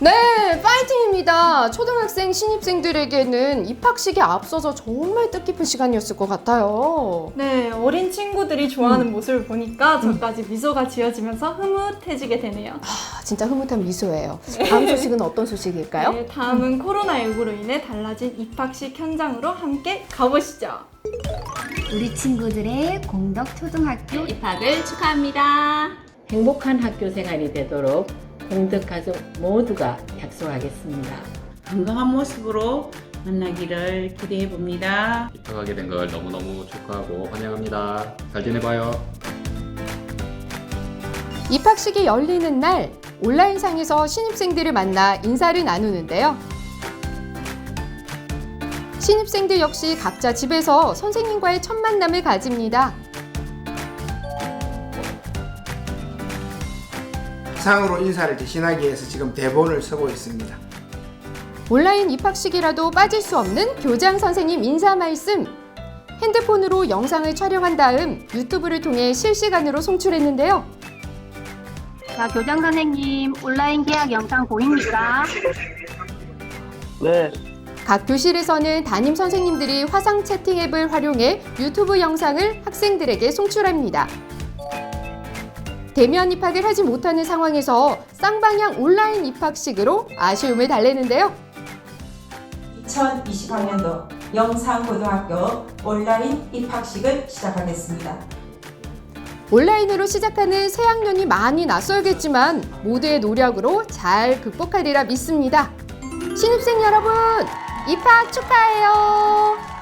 네, 파이팅입니다. 초등학생 신입생들에게는 입학식에 앞서서 정말 뜻깊은 시간이었을 것 같아요. 네, 어린 친구들이 좋아하는 모습을 보니까 저까지 미소가 지어지면서 흐뭇해지게 되네요. 아, 진짜 흐뭇한 미소예요. 다음 소식은 어떤 소식일까요? 네, 다음은 코로나19로 인해 달라진 입학식 현장으로 함께 가보시죠. 우리 친구들의 공덕 초등학교 입학을 축하합니다. 행복한 학교 생활이 되도록 공덕 가족 모두가 약속하겠습니다. 건강한 모습으로 만나기를 기대해 봅니다. 입학하게 된 걸 너무너무 축하하고 환영합니다. 잘 지내봐요. 입학식이 열리는 날 온라인상에서 신입생들을 만나 인사를 나누는데요. 신입생들 역시 각자 집에서 선생님과의 첫 만남을 가집니다. 상으로 인사를 대신하기 위해서 지금 대본을 쓰고 있습니다. 온라인 입학식이라도 빠질 수 없는 교장 선생님 인사 말씀. 핸드폰으로 영상을 촬영한 다음 유튜브를 통해 실시간으로 송출했는데요. 자 교장 선생님 온라인 계약 영상 보입니까? 네, 각 교실에서는 담임 선생님들이 화상 채팅 앱을 활용해 유튜브 영상을 학생들에게 송출합니다. 대면 입학을 하지 못하는 상황에서 쌍방향 온라인 입학식으로 아쉬움을 달래는데요. 2020학년도 영상고등학교 온라인 입학식을 시작하겠습니다. 온라인으로 시작하는 새 학년이 많이 낯설겠지만 모두의 노력으로 잘 극복하리라 믿습니다. 신입생 여러분, 입학 축하해요!